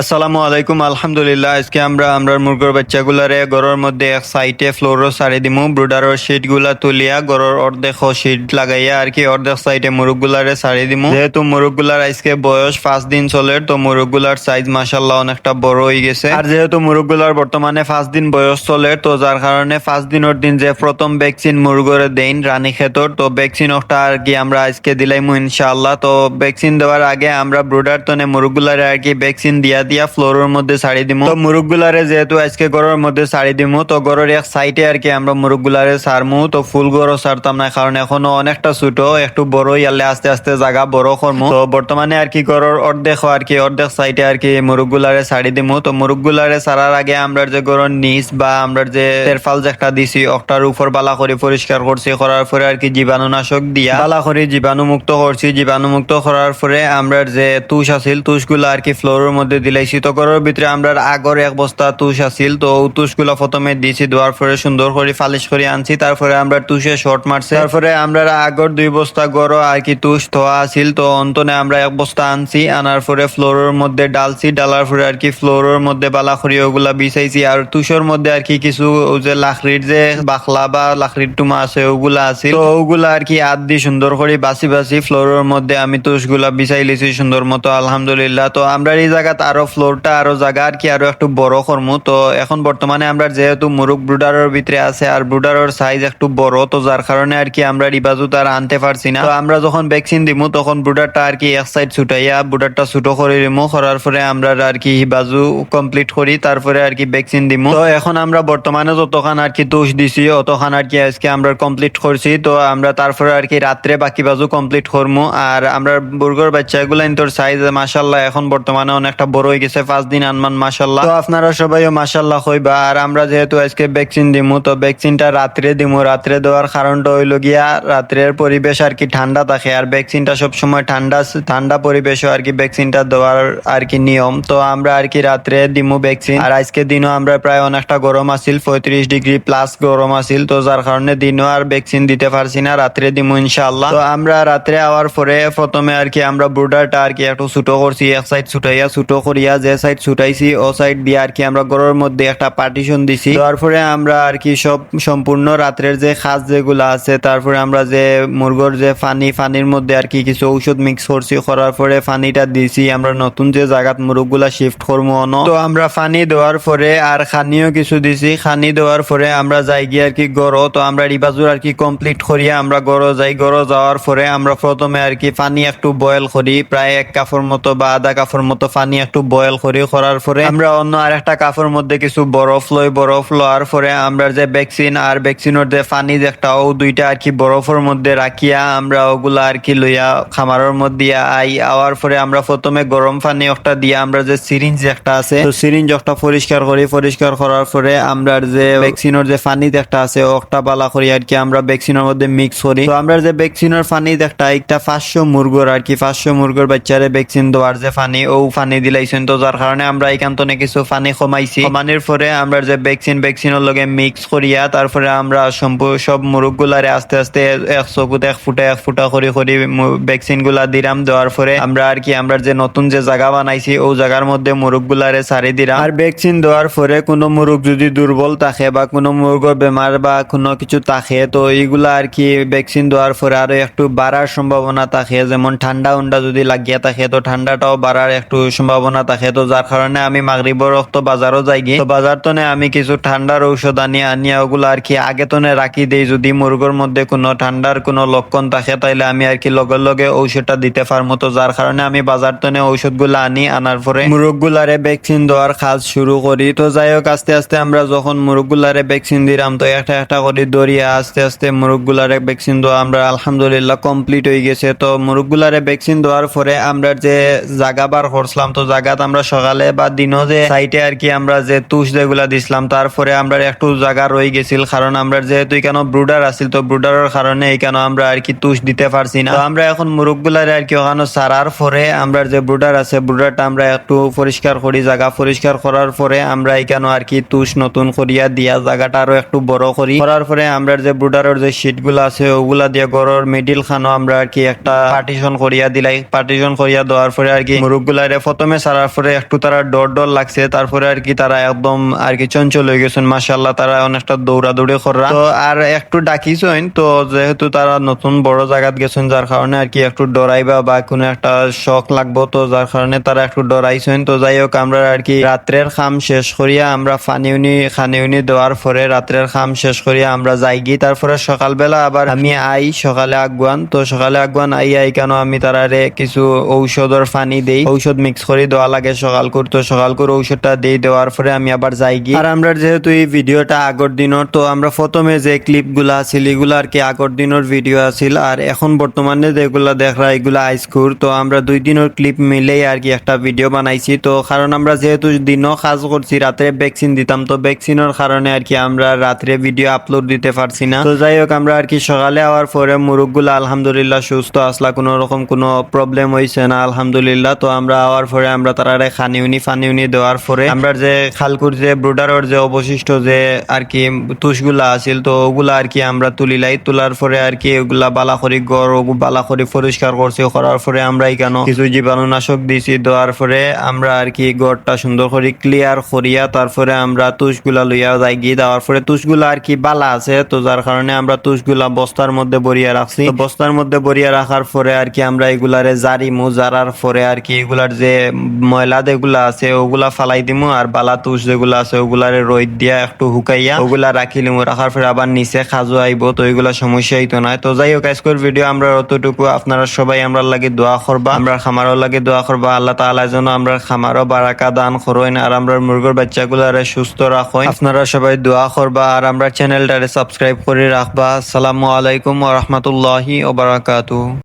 আসসালামু আলাইকুম, আলহামদুলিল্লাহ। আজকে আমরা আমরা মুরগর বাচ্চাগুলারে গরর মধ্যে এক সাইডে ফ্লোরও সারি দিমু ব্রুডারর শিটগুলা তুলিয়া গরর অর্ধেক শিট লাগাইয়া আর কি অর্ধেক সাইডে মুরগগুলারে সারি দিমু। যেহেতু মুরগগুলার আজকে বয়স পাঁচ দিন চলে, তো মুরগগুলার সাইজ মাসাল্লাহ অনেকটা বড় হয়ে গেছে। আর যেহেতু মুরগগুলার বর্তমানে পাঁচ দিন বয়স চলে, তো যার কারণে পাঁচ দিনের দিন যে প্রথম ভ্যাকসিন মুরগরে দেন রানী খেতর তো ভ্যাকসিন ওটা আর কি আমরা আজকে দিলাইমু ইনশাআল্লাহ। তো ভ্যাকসিন দেওয়ার আগে আমরা ব্রুডার তনে মুরগগুলারে আর কি ভ্যাকসিন দিয়া দিয়া ফ্লোরের মধ্যে ছাড়ি দিমু। তো মুরগগুলারে যেহেতু আজকে গরুর মধ্যে ছাড়ি দিমু, তো গরুর এক সাইডে আর কি আমরা মুরগগুলারে ছাড়মু তো ফুল গরু ছাড়তাম না কারণ এখনও অনেকটা ছোট, একটু বড়, ইয়ালে আস্তে আস্তে জায়গা বড় করমু তো বর্তমানে আর কি গরুর অর্ধেক আর কি অর্ধেক সাইডে আর কি মুরগগুলারে ছাড়ি দিমু। তো মুরগগুলারে ছাড়ার আগে আমরা যে গরুর নিচ বা আমরা যে তেরফাল একটা দিছি অকটার উপর বালা করে পরিষ্কার করছি করার পরে আর কি জীবাণুনাশক দিয়া। বালা করে জীবাণু মুক্ত করছি জীবাণু মুক্ত করার পরে আমরা যে তুষ আছিল, তুষগুলা আর কি ফ্লোরের মধ্যে দিলাইছি তো ঘরের ভিতরে আমরা আগর এক বস্তা তুষ আছিল, তো তুষগুলা প্রথমে দিছি দেওয়ার পরে সুন্দর করে ফালিশ করে আনছি তারপরে আমরা তুষে শর্ট মারছি তারপরে আমরা আগর দুই বস্তা গরো আর কি তুষ ধোয়া আছিল, তো অন্তনে আমরা এক বস্তা আনছি আনার পরে ফ্লোরের মধ্যে ডালছি ডালার পরে আর কি ফ্লোরের মধ্যে বালা করি ওগুলা বিছাইছি আর তুষের মধ্যে আর কি কিছু যে লাখড়ির যে বাখলা বা লাখড়ির টুমা আছে, ওগুলা আছে তো ওগুলা আর কি আদ দিয়ে সুন্দর করে বাসি বাসি ফ্লোরের মধ্যে আমি তুষগুলা বিছাই লিছি সুন্দর মতো, আলহামদুলিল্লাহ। তো আমরা এই জায়গাত আরও ফ্লোরটা আরও জায়গা আর কি আরও একটু বড় করমু। তো এখন বর্তমানে আমরা যেহেতু মুরুগ ব্রুডারের ভিতরে আছে, আর ব্রুডারের সাইজ একটু বড়, তো যার কারণে আর কি আমরা রিবাজু তার আনতে পারছি না। তো আমরা যখন ভ্যাকসিন দিমু, তখন ব্রুডারটা আর কি এক সাইড ছুটাইয়া ব্রুডারটা ছোট করে দিমু করার পরে আমরা আর কি হিবাজু কমপ্লিট করি, তারপরে আর কি ভ্যাকসিন দিমু। তো এখন আমরা বর্তমানে যতখান আর কি তুষ দিছি, অতখান আর কি আজকে আমরা কমপ্লিট করছি। তো আমরা তারপরে আর কি রাত্রে বাকি বাজু কমপ্লিট করমু। আর আমরা বুর্গর বাচ্চাগুলো তোর সাইজ মাসাল্লাহ এখন বর্তমানে অনেকটা বড় হয়ে গেছে পাঁচ দিন আনমান মাসাল্লাহ তো আপনারা সবাইও মাসাল্লাহ আর আমরা যেহেতু আজকে ভ্যাকসিন দিমু, তো ভ্যাকসিনটা রাত্রে দিমু। রাত্রে দেওয়ার কারণটা হইল গিয়া, রাত্রের পরিবেশ আর কি ঠান্ডা থাকে। আর ভ্যাকসিনটা সবসময় ঠান্ডা ঠান্ডা পরিবেশও আর কি ভ্যাকসিনটা দেওয়ার আর কি নিয়ম। তো আমরা আর কি রাত্রে দিমু ভ্যাকসিন আর আজকে দিনও আমরা প্রায় অনেকটা গরম আছিল, পঁয়ত্রিশ ডিগ্রি প্লাস গরম আছিল। তো যার কারণে দিনও আর ভ্যাকসিন দিতে পারছি না, রাত্রে দিমু ইনশাআল্লাহ। তো আমরা রাত্রে আওয়ার পরে প্রথমে আর কি আমরা ব্রুডারটা আর কি একটু ছোট করছি, এক সাইড ছুটাইয়া ছোট করিয়া যে সাইড ছুটাইছি, ও সাইড দিয়ে আর কি আমরা ঘরের মধ্যে একটা পার্টিশন দিছি। তারপরে আমরা আর কি সব সম্পূর্ণ রাত্রের যে খাস যেগুলো আছে, তারপরে আমরা যে মুরগর যে ফানি, ফানির মধ্যে আর কি কিছু ঔষধ মিক্স করছি, করার পরে ফানিটা দিছি, আমরা নতুন যে জায়গাত মুরগগুলা শিফট করব অন। তো আমরা ফানি দেওয়ার পরে আর খানিও কিছু দিছি, খানি দেওয়ার পরে আমরা যাই গিয়ে আর কি গড়ো তো আমরা রিবাজুর আর কি কমপ্লিট করিয়া আমরা গড়ো যাই গড়ো যাওয়ার পরে আমরা প্রথমে আর কি পানি একটু বয়েল করি, প্রায় এক কাপড় মতো বা আধা কাপড় মতো পানি একটু বয়েল করি, করার পরে আমরা অন্য আর একটা কাপড় মধ্যে কিছু বরফ লই, বরফ লওয়ার পরে আমরা যে ভ্যাকসিন আর ভ্যাকসিনের যে পানি একটা, ও দুইটা আর কি বরফের মধ্যে রাখিয়া আমরা ওগুলা আর কি লইয়া খামারের মধ্যে আই, আওয়ার পরে আমরা প্রথমে গরম পানি একটা দিয়া আমরা যে সিরিঞ্জ একটা আছে, তো সিরিঞ্জ একটা পরিষ্কার করি, পরিষ্কার করার পরে আমরা যে ভ্যাকসিনের যে পানি একটা আছে ওটা বালা করি আর কি আমরা ভ্যাকসিনের মধ্যে মিক্স করি। তো আমরা যে ভ্যাকসিনের পানি একটা একটা পাঁচশো মুরগোর আর কি, পাঁচশো মুরগোর বাচ্চারে ভ্যাকসিন দেওয়ার যে পানি, ও পানি দিলাইছেন তো যার কারণে আমরা এখান কিছু পানি কমাইছি কমানির পরে আমরা যে ভ্যাকসিন ভ্যাকসিনের লগে মিক্স করিয়া তারপরে আমরা সম্পূর্ণ সব মুরগগুলারে আস্তে আস্তে এক চকুত, এক ফুটা এক ফুটা করে করে ভ্যাকসিনগুলা দিলাম দেওয়ার পরে আমরা আর কি, আমরা যে নতুন যে জায়গা বানাইছি ও জায়গার মধ্যে মুরগগুলারে সারি দিলাম আর ভ্যাকসিন দেওয়ার পরে কোনো মুরগ যদি দুর্বল থাকে বা কোনো মুরগর বেমার বা কোনো কিছু থাকে, তো এইগুলা আর কি ভ্যাকসিন দেওয়ার পরে আরও একটু বাড়ার সম্ভাবনা থাকে। যেমন ঠান্ডা উন্ডা যদি লাগিয়া থাকে, তো ঠান্ডাটাও বাড়ার একটু সম্ভাবনা থাকে তো যার কারণে আমি মাগরিবর রক্ত বাজারও যাই গিয়ে তো বাজার তনে আমি কিছু ঠান্ডার ঔষধ আনি আনিয়া ওগুলো আর কি আগে তনে রাখি দেই, যদি মুরগর মধ্যে কোনো ঠান্ডার কোনো লক্ষণ থাকে, তাইলে আমি আর কি লগে লগে ঔষধটা দিতে তো যার কারণে আমি বাজার ঔষধগুলো আনি আনার পরে ভ্যাকসিন দেওয়ার কাজ শুরু করি তো যাই হোক, আস্তে আস্তে আমরা যখন মুরগগুলারে ভ্যাকসিন দিলাম তো একটা একটা করে দরিয়া আস্তে আস্তে মুরগগুলারে ভ্যাকসিন দেওয়া আমরা আলহামদুলিল্লাহ কমপ্লিট হয়ে গেছে। তো মুরগগুলারে ভ্যাকসিন দেওয়ার পরে আমরা যে জাগা বার করছিলাম তো জায়গাত আমরা সকালে বা দিনও যে সাইটে আর কি আমরা যে তুষ যেগুলা দিছিলাম, তারপরে আমরা একটু জায়গা রয়ে গেছিল। কারণ আমরা যেহেতু এখানে ব্রুডার আছিল, তো ব্রুডারের কারণে এখানে আমরা আর কি তুষ দিতে পারছি না। আমরা এখন মুরগগুলারে আর কি ওখানে সারার পরে আমরা যে ব্রুডার আছে, ব্রুডারটা আমরা একটু পরিষ্কার করি। জায়গা পরিষ্কার করার পরে আমরা এখানে আর কি তুষ নতুন করিয়া দিয়া জায়গাটা আরও একটু বড় করি। করার পরে আমরা যে ব্রুডারের যে শীটগুলো আছে, ওগুলা দিয়ে গরর মিডিল খানো আমরা আর কি একটা পার্টিশন করিয়া দিলাই। পার্টিশন করিয়া দেওয়ার পরে আর কি মুরগগুলারে প্রথমে সারার তারপরে একটু তারা ডর ডর লাগছে, তারপরে আর কি তারা একদম আর কি চঞ্চল হয়ে গেছেন মাসাল্লাহ তারা অনেকটা দৌড়াদৌড়ি করা তো আর একটু ডাকিছেন, তো যেহেতু তারা নতুন বড় জায়গাত গেছেন, যার কারণে আর কি একটু ডরাইবা বা কোনো একটা শখ লাগবো, তো যার কারণে তারা একটু ডরাইছেন। তো যাই হোক, আমরা আর কি রাত্রের খাম শেষ করিয়া আমরা ফানিউনি খানিউনি দেওয়ার পরে রাত্রের খাম শেষ করিয়া আমরা যাই গিয়ে তারপরে সকালবেলা আবার আমি আই, সকালে আগুয়ান। তো সকালে আগুয়ান আই আই কেন আমি তারারে কিছু ঔষধর পানি দেই, ঔষধ মিক্স করে দেওয়া লাগে, সকাল করে তো সকাল করে ঔষধটা দিয়ে দেওয়ার পরে আমি আবার যাই গিয়ে। আর আমরা যেহেতু এই ভিডিওটা আগর দিনের, তো আমরা প্রথমে যে ক্লিপগুলা আছিল, এগুলো আর কি আগর দিনের ভিডিও আছিল। আর এখন বর্তমানে যেগুলা দেখরা এগুলা আইসকুর তো আমরা দুই দিনের ক্লিপ মিলেই আর কি একটা ভিডিও বানাইছি। তো কারণ আমরা যেহেতু দিনও কাজ করছি, রাত্রে ভ্যাকসিন দিতাম, তো ভ্যাকসিনের কারণে আর কি আমরা রাত্রে ভিডিও আপলোড দিতে পারছি না। তো যাই হোক, আমরা আর কি সকালে আওয়ার পরে মুরগগুলা আলহামদুলিল্লাহ সুস্থ, আসলা, কোনো রকম কোনো প্রবলেম হয়েছে না, আলহামদুলিল্লাহ। তো আমরা আওয়ার পরে আমরা তারারে খানিউনি ফানিউনি দেওয়ার পরে আমরা যে খালকুর যে ব্রুডারের যে অবশিষ্ট যে আর কি তুষগুলা আছিল, তো ওগুলা আর কি আমরা তুলিলাই তোলার পরে আর কি ওগুলা বালা করি গড় বালা করি পরিষ্কার করছি। করার পরে আমরা এখানে কিছু জীবাণুনাশক দিছি। দেওয়ার পরে আমরা আর কি গড়টা সুন্দর করে ক্লিয়ার করিয়া তারপরে আমরা তুষগুলা লইয়া যাই গিয়ে দেওয়ার পরে তুষগুলা আর কি বালা আছে, তো যার কারণে আমরা তুষগুলা বস্তার মধ্যে বরিয়া রাখছি। বস্তার মধ্যে বরিয়া রাখার পরে আর কি আমরা এগুলারে জারিমু। জারার পরে আর কি এগুলার যে ময়লা যেগুলা আছে, ওগুলা ফালাই দিমু আর বালা তুষ যেগুলা আছে, ওগুলারে রোদ দিয়া একটু হুকাইয়া ওগুলা রাখি লিমু রাখার পরে আবার নিচে খাজু আইব তো এগুলা সমস্যা হইতো না তো যাই হোক, আজকের ভিডিও আমরা অতটুকু আপনারা সবাই আমরা লাগে দোয়া করবা আমরা খামারও লাগে দোয়া করবা। আল্লাহ তাআলা যেন আমরা খামারও বারাকা দান করইন আর আমরা মুরগির বাচ্চাগুলারে সুস্থ রাখইন আপনারা সবাই দোয়া করবা আর আমরা চ্যানেলটারে সাবস্ক্রাইব করে রাখবা। আসসালামু আলাইকুম ওয়া রাহমাতুল্লাহি ওয়া বারাকাতুহু।